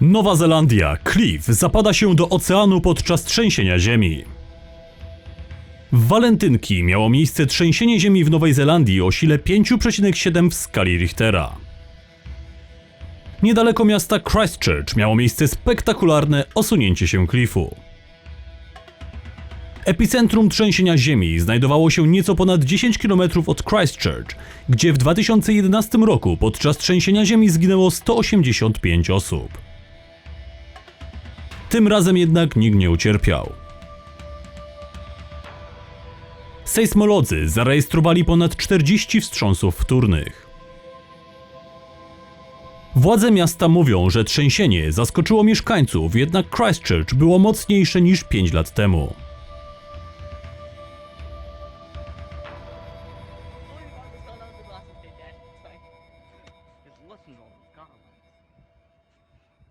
Nowa Zelandia, Cliff, zapada się do oceanu podczas trzęsienia ziemi. W walentynki miało miejsce trzęsienie ziemi w Nowej Zelandii o sile 5,7 w skali Richtera. Niedaleko miasta Christchurch miało miejsce spektakularne osunięcie się klifu. Epicentrum trzęsienia ziemi znajdowało się nieco ponad 10 km od Christchurch, gdzie w 2011 roku podczas trzęsienia ziemi zginęło 185 osób. Tym razem jednak nikt nie ucierpiał. Sejsmolodzy zarejestrowali ponad 40 wstrząsów wtórnych. Władze miasta mówią, że trzęsienie zaskoczyło mieszkańców, jednak Christchurch było mocniejsze niż 5 lat temu.